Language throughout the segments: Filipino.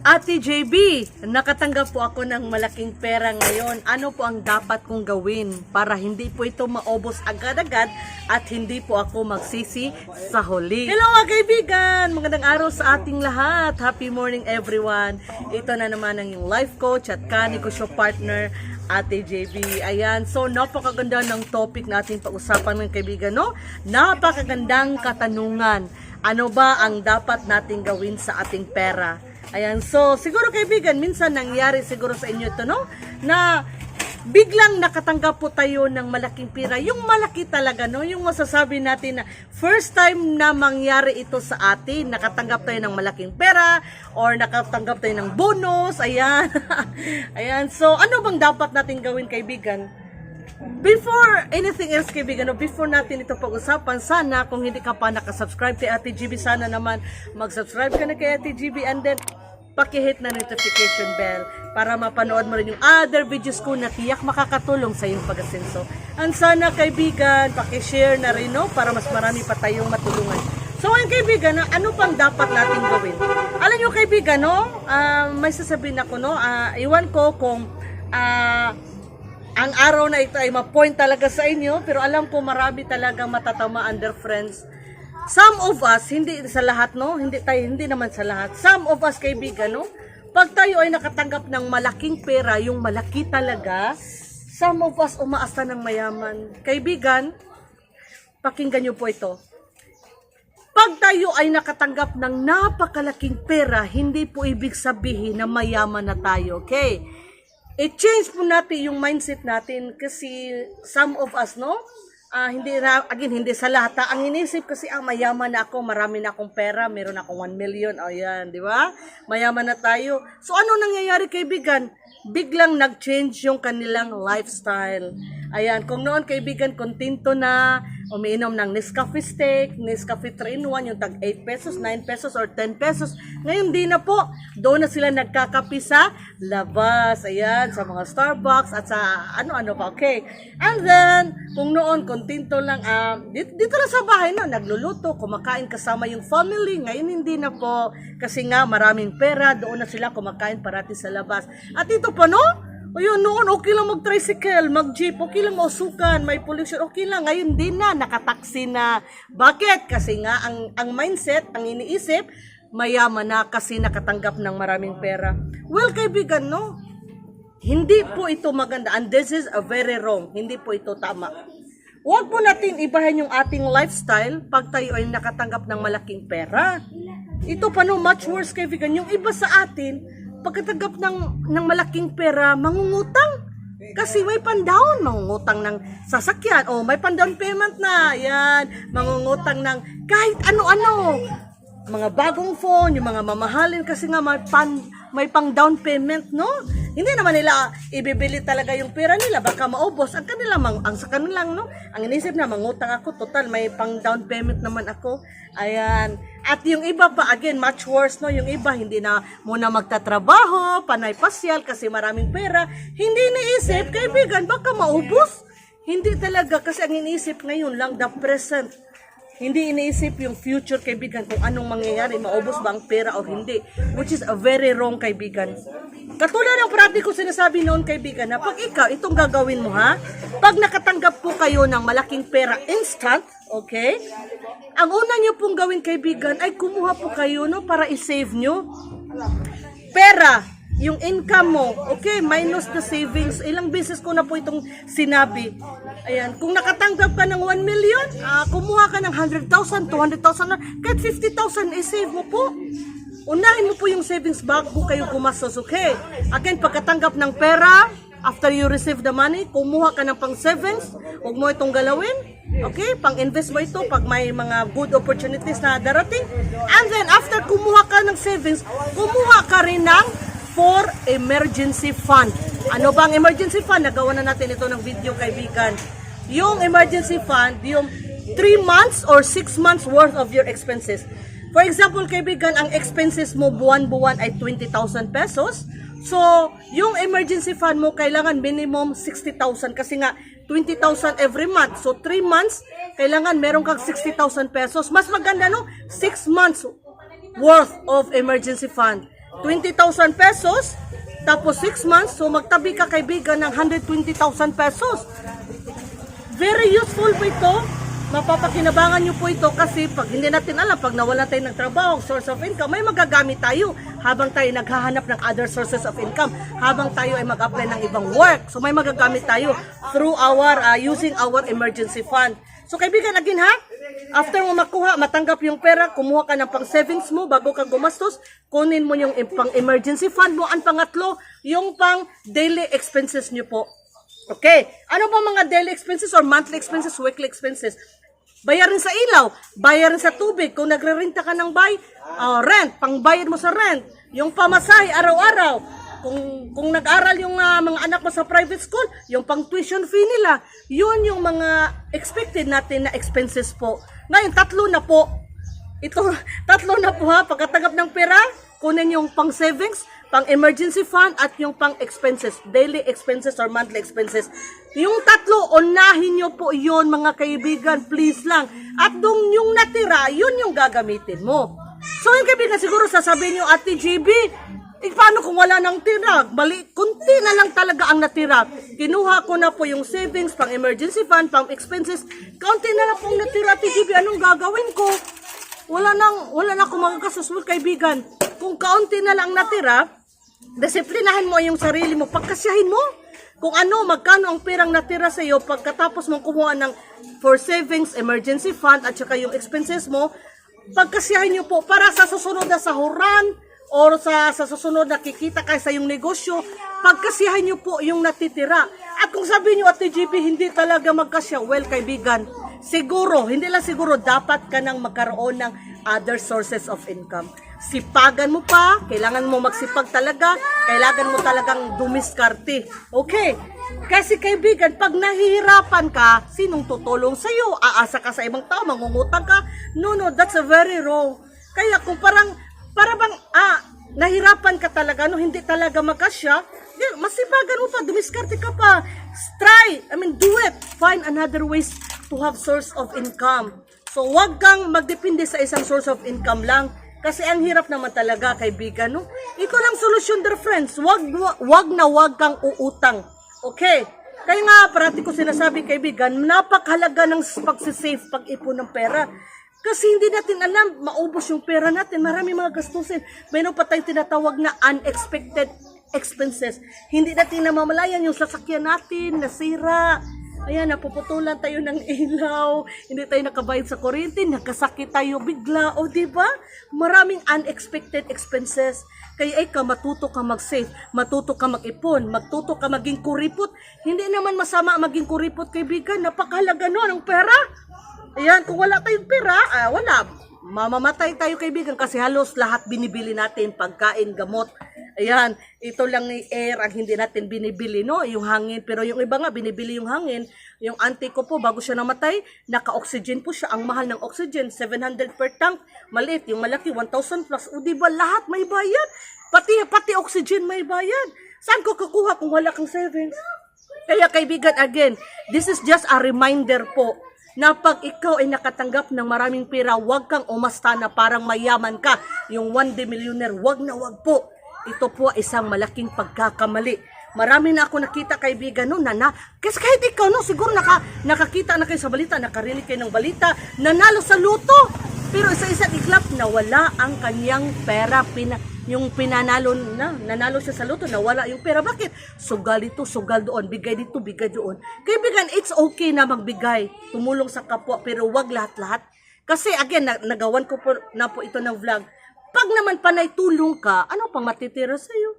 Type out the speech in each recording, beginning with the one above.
Ate JB, nakatanggap po ako ng malaking pera ngayon. Ano po ang dapat kong gawin para hindi po ito maubos agad-agad at hindi po ako magsisi sa huli? Hello mga kaibigan! Magandang araw sa ating lahat. Happy morning everyone. Ito na naman ang yung life coach at kaniko show partner Ate JB. Ayan, so napakaganda ng topic natin pag-usapan ng kaibigan, no? Napakagandang katanungan. Ano ba ang dapat nating gawin sa ating pera? Ayan, so siguro kaibigan, minsan nangyari siguro sa inyo ito, no? Na biglang nakatanggap po tayo ng malaking pera. Yung malaki talaga, no? Yung masasabi natin na first time na mangyari ito sa atin, nakatanggap tayo ng malaking pera or nakatanggap tayo ng bonus. Ayan. Ayan. So, ano bang dapat natin gawin, kaibigan? Before anything else, kaibigan, no, before natin ito pag-usapan, sana kung hindi ka pa nakasubscribe kay Ate GB, sana naman mag-subscribe ka na kay Ate GB and then pakihit na notification bell para mapanood mo rin yung other videos ko na tiyak makakatulong sa iyong pag-asenso. And sana kaibigan, pakishare na rin no, para mas marami pa tayong matulungan. So ngayon kaibigan, no, ano pang dapat natin gawin? Alam nyo kaibigan, no, ah, may sasabihin ako, no, ah, iwan ko kung ah, ang araw na ito ay ma-point talaga sa inyo, pero alam ko marami talagang matatama under friends. Some of us, hindi sa lahat, no? Hindi tayo, hindi naman sa lahat. Some of us, kaibigan, no? Pag tayo ay nakatanggap ng malaking pera, yung malaki talaga, some of us umaasa ng mayaman. Kaibigan, pakinggan nyo po ito. Pag tayo ay nakatanggap ng napakalaking pera, hindi po ibig sabihin na mayaman na tayo, okay? I-change po natin yung mindset natin kasi some of us, no? Ah, hindi ra, again, hindi sa lahat. ha? Ang inisip kasi, ang mayaman na ako, marami na akong pera, meron akong 1 million, o yan, di ba? Mayaman na tayo. So, ano nangyayari, kaibigan? Biglang nag-change yung kanilang lifestyle. Ayan, kung noon, kaibigan, kontento na, umiinom ng Nescafe steak, Nescafe 3-in-1, yung tag 8 pesos, 9 pesos, or 10 pesos. Ngayon, di na po. Doon na sila nagkakapi sa labas. Ayan, sa mga Starbucks at sa ano-ano pa. Okay. And then, kung noon, kontento lang, ah, dito, dito lang sa bahay na, nagluluto, kumakain kasama yung family. Ngayon, hindi na po. Kasi nga, maraming pera, doon na sila kumakain parati sa labas. At ito pa, no? O yun, noon, okay lang mag-tricycle, mag-jeep, okay lang mausukan, may pollution, okay lang. Ngayon, di na, nakataksi na. Bakit? Kasi nga, ang, ang mindset, ang iniisip, mayaman na kasi nakatanggap ng maraming pera. Well, kaibigan, no? Hindi po ito maganda. And this is a very wrong. Hindi po ito tama. Huwag po natin ibahin yung ating lifestyle pag tayo ay nakatanggap ng malaking pera. Ito pa no, much worse kaibigan. Yung iba sa atin, pagkatanggap ng, ng malaking pera, mangungutang. Kasi may pandown, mangungutang ng sasakyan, o may pandown payment na, yan, mangungutang ng kahit ano-ano. Mga bagong phone, yung mga mamahalin kasi nga may, pan, may pang down payment, no? Hindi naman nila ibibili talaga yung pera nila, baka maubos. Ang kanila, mang, ang sa kanilang, no? Ang inisip na, mangutang ako, total, may pang down payment naman ako. Ayan. At yung iba pa, again, much worse, no? Yung iba, hindi na muna magtatrabaho, panay pasyal kasi maraming pera. Hindi naisip, kaibigan, baka maubos. Hindi talaga, kasi ang iniisip ngayon lang, the present. Hindi iniisip yung future, kaibigan, kung anong mangyayari, maubos ba ang pera o hindi. Which is a very wrong, kaibigan. Katulad ng parati ko sinasabi noon, kaibigan, na pag ikaw, itong gagawin mo, ha? Pag nakatanggap po kayo ng malaking pera instant, okay? Ang una nyo pong gawin, kaibigan, ay kumuha po kayo, no, para i-save nyo. Pera, yung income mo, okay, minus the savings. Ilang beses ko na po itong sinabi. Ayan, kung nakatanggap ka ng 1 million, ah, kumuha ka ng 100,000, 200,000, na- kahit 50,000, i-save mo po. Unahin mo po yung savings bago kayo gumastos, okay? Again, pagkatanggap ng pera, after you receive the money, kumuha ka ng pang savings, huwag mo itong galawin, okay? Pang invest mo ito pag may mga good opportunities na darating. And then, after kumuha ka ng savings, kumuha ka rin ng for emergency fund. Ano ba ang emergency fund? Nagawa na natin ito ng video, kaibigan. Yung emergency fund, yung 3 months or 6 months worth of your expenses. For example, kaibigan, ang expenses mo buwan-buwan ay 20,000 pesos. So, yung emergency fund mo, kailangan minimum 60,000 kasi nga 20,000 every month. So, 3 months, kailangan meron kang 60,000 pesos. Mas maganda, no? 6 months worth of emergency fund. 20,000 pesos, tapos 6 months, so magtabi ka kaibigan ng 120,000 pesos. Very useful po ito. Mapapakinabangan nyo po ito kasi pag hindi natin alam, pag nawala tayo ng trabaho, source of income, may magagamit tayo habang tayo naghahanap ng other sources of income, habang tayo ay mag-apply ng ibang work. So may magagamit tayo through our, uh, using our emergency fund. So kaibigan, again ha, after mo makuha, matanggap yung pera, kumuha ka ng pang savings mo bago ka gumastos, kunin mo yung pang emergency fund mo. Ang pangatlo, yung pang daily expenses nyo po. Okay. Ano ba mga daily expenses or monthly expenses, weekly expenses? Bayarin sa ilaw, bayarin sa tubig. Kung nagre-renta ka ng bay, ah, rent, pangbayad mo sa rent. Yung pamasahe araw-araw. Kung kung nag-aral yung ah, mga anak mo sa private school, yung pang tuition fee nila, yun yung mga expected natin na expenses po. Ngayon, tatlo na po. Ito, tatlo na po ha. Pagkatanggap ng pera, kunin yung pang savings, pang emergency fund, at yung pang expenses, daily expenses or monthly expenses. Yung tatlo, unahin nyo po yon mga kaibigan, please lang. At dong yung natira, yun yung gagamitin mo. So yung kaibigan, siguro sasabihin nyo, Ate JB, eh, paano kung wala nang tira? Bali, kunti na lang talaga ang natira. Kinuha ko na po yung savings, pang emergency fund, pang expenses. Kaunti na lang pong natira, JB, anong gagawin ko? wala nang wala na akong magkakasuswil kaibigan. Kung kaunti na lang natira, disiplinahin mo yung sarili mo, pagkasyahin mo. Kung ano, magkano ang perang natira sa iyo pagkatapos mong kumuha ng for savings, emergency fund at saka yung expenses mo, pagkasyahin niyo po para sa susunod na sahuran or sa, sa susunod na kikita kayo sa yung negosyo, pagkasyahin niyo po yung natitira. At kung sabi niyo at TGP hindi talaga magkasya, well kaibigan, siguro, hindi lang siguro, dapat ka nang magkaroon ng other sources of income. Sipagan mo pa, kailangan mo magsipag talaga, kailangan mo talagang dumiskarte. Okay, kasi kaibigan, pag nahihirapan ka, sinong tutulong sa'yo? Aasa ka sa ibang tao, mangungutang ka? No, no, that's a very wrong. Kaya kung parang, para bang, ah, nahirapan ka talaga, no, hindi talaga magkasya, masipagan mo pa, dumiskarte ka pa. Try, I mean, do it. Find another ways to have source of income. So, wag kang magdepende sa isang source of income lang. Kasi ang hirap naman talaga, kaibigan, no? Ito lang solusyon, dear friends. Wag, wag na wag kang uutang. Okay? Kaya nga, parati ko sinasabi, kaibigan, napakahalaga ng pagsisave, pag-ipon ng pera. Kasi hindi natin alam, maubos yung pera natin. Marami mga gastusin. Mayroon pa tayong tinatawag na unexpected expenses. Hindi natin namamalayan yung sasakyan natin, nasira. Ayan, napuputulan tayo ng ilaw, hindi tayo nakabayad sa kuryente, nakasakit tayo bigla, o di ba? Maraming unexpected expenses. Kaya ay ka, matuto ka mag-save, matuto ka mag-ipon, matuto ka maging kuripot. Hindi naman masama maging kuripot, kaibigan. Napakahalaga no ng pera. Ayan, kung wala tayong pera, ah, wala. Mamamatay tayo kaibigan kasi halos lahat binibili natin, pagkain, gamot. Ayan, ito lang ni air ang hindi natin binibili, no? Yung hangin. Pero yung iba nga, binibili yung hangin. Yung auntie ko po, bago siya namatay, naka-oxygen po siya. Ang mahal ng oxygen, 700 per tank. Maliit, yung malaki, 1,000 plus. O di ba lahat may bayad? Pati, pati oxygen may bayad. Saan ko kukuha kung wala kang savings? Kaya kaibigan, again, this is just a reminder po na pag ikaw ay nakatanggap ng maraming pera, huwag kang umasta na parang mayaman ka. Yung one day millionaire, huwag na huwag po. Ito po ay isang malaking pagkakamali. Marami na ako nakita kaibigan no na, na kasi kahit ikaw no siguro naka, nakakita na kayo sa balita, nakarinig kayo ng balita, nanalo sa luto. Pero isa-isa iklap na wala ang kanyang pera pina, yung pinanalo na, nanalo siya sa luto, nawala yung pera. Bakit? Sugal dito, sugal doon, bigay dito, bigay doon. Kaibigan, it's okay na magbigay, tumulong sa kapwa, pero wag lahat-lahat. Kasi again, na, nagawan ko po, na po ito ng vlog. Pag naman panay tulong ka, ano pang matitira sa'yo?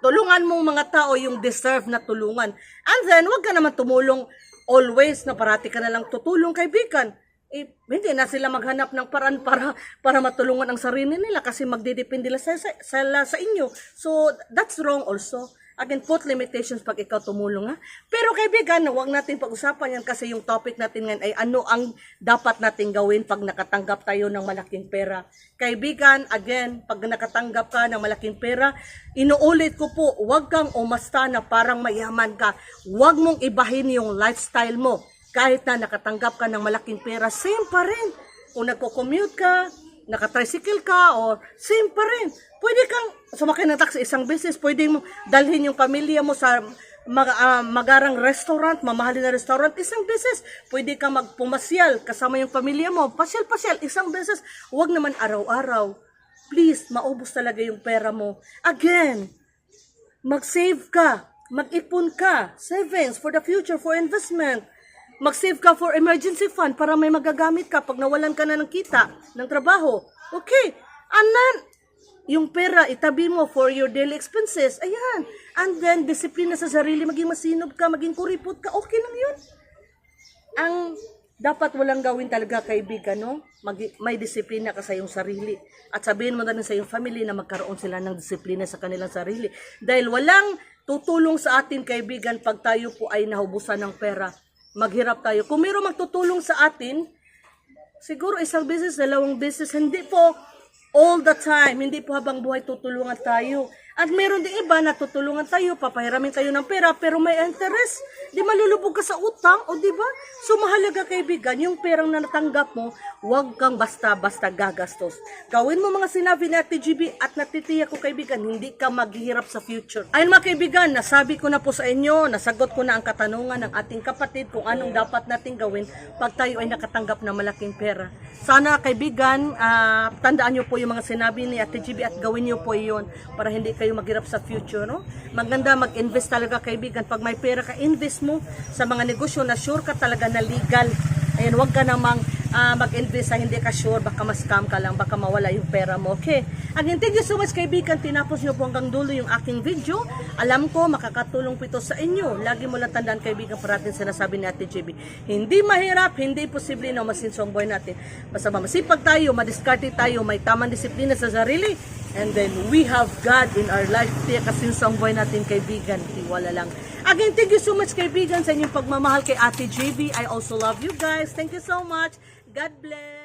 Tulungan mong mga tao yung deserve na tulungan. And then, wag ka naman tumulong always na parati ka na lang tutulong kaibigan. Eh, hindi na sila maghanap ng paraan para para matulungan ang sarili nila kasi magdidepende sa, sa, sa, sa inyo. So, that's wrong also. Again, put limitations pag ikaw tumulong ha. Pero kaibigan, huwag natin pag-usapan yan kasi yung topic natin ngayon ay ano ang dapat natin gawin pag nakatanggap tayo ng malaking pera. Kaibigan, again, pag nakatanggap ka ng malaking pera, inuulit ko po, huwag kang umasta na parang mayaman ka. Huwag mong ibahin yung lifestyle mo. Kahit na nakatanggap ka ng malaking pera, same pa rin. Kung nagko-commute ka, naka-tricycle ka or same pa rin. Pwede kang sumakay ng taxi isang beses, pwede mo dalhin yung pamilya mo sa mag, ah, magarang restaurant, mamahalin na restaurant, isang beses. Pwede kang magpumasyal kasama yung pamilya mo, pasyal-pasyal, isang beses. Huwag naman araw-araw. Please, maubos talaga yung pera mo. Again, mag-save ka, mag-ipon ka, savings for the future, for investment. Mag-save ka for emergency fund para may magagamit ka pag nawalan ka na ng kita, ng trabaho. Okay. And then, yung pera, itabi mo for your daily expenses. Ayan. And then, disiplina sa sarili, maging masinop ka, maging kuripot ka, okay lang yun. Ang dapat walang gawin talaga kaibigan, no? Mag, may disiplina ka sa iyong sarili. At sabihin mo na rin sa iyong family na magkaroon sila ng disiplina sa kanilang sarili. Dahil walang tutulong sa atin kaibigan pag tayo po ay nahubusan ng pera. Maghirap tayo. Kung mayroong magtutulong sa atin, siguro isang business, dalawang business, hindi po all the time, hindi po habang buhay tutulungan tayo. At meron din iba na tutulungan tayo, papahiramin tayo ng pera, pero may interest. Di malulubog ka sa utang, o di ba? So mahalaga kaibigan, yung perang na natanggap mo, huwag kang basta-basta gagastos. Gawin mo mga sinabi ni Ate GB at natitiyak ko kaibigan, hindi ka maghihirap sa future. Ayun mga kaibigan, nasabi ko na po sa inyo, nasagot ko na ang katanungan ng ating kapatid kung anong dapat nating gawin pag tayo ay nakatanggap ng malaking pera. Sana kaibigan, ah, tandaan nyo po yung mga sinabi ni Ate GB at gawin nyo po iyon para hindi kayo maghirap sa future. No? Maganda mag-invest talaga kaibigan. Pag may pera ka, invest mo sa mga negosyo na sure ka talaga na legal. Ayan, huwag ka namang ah, mag-invest sa hindi ka sure, baka ma-scam ka lang, baka mawala yung pera mo. Okay? Again, thank you so much kaibigan. Tinapos nyo po hanggang dulo yung aking video. Alam ko, makakatulong po ito sa inyo. Lagi mo lang tandaan kaibigan, parating sinasabi ni Ate JB. Hindi mahirap, hindi posible na masinsong buhay natin. Basta masipag tayo, madiskarte tayo, may tamang disiplina sa sarili. And then we have God in our life. Tiyak kasinsong buhay natin kaibigan. Tiwala lang. Again, thank you so much kaibigan sa inyong pagmamahal kay Ate JB. I also love you guys. Thank you so much. God bless.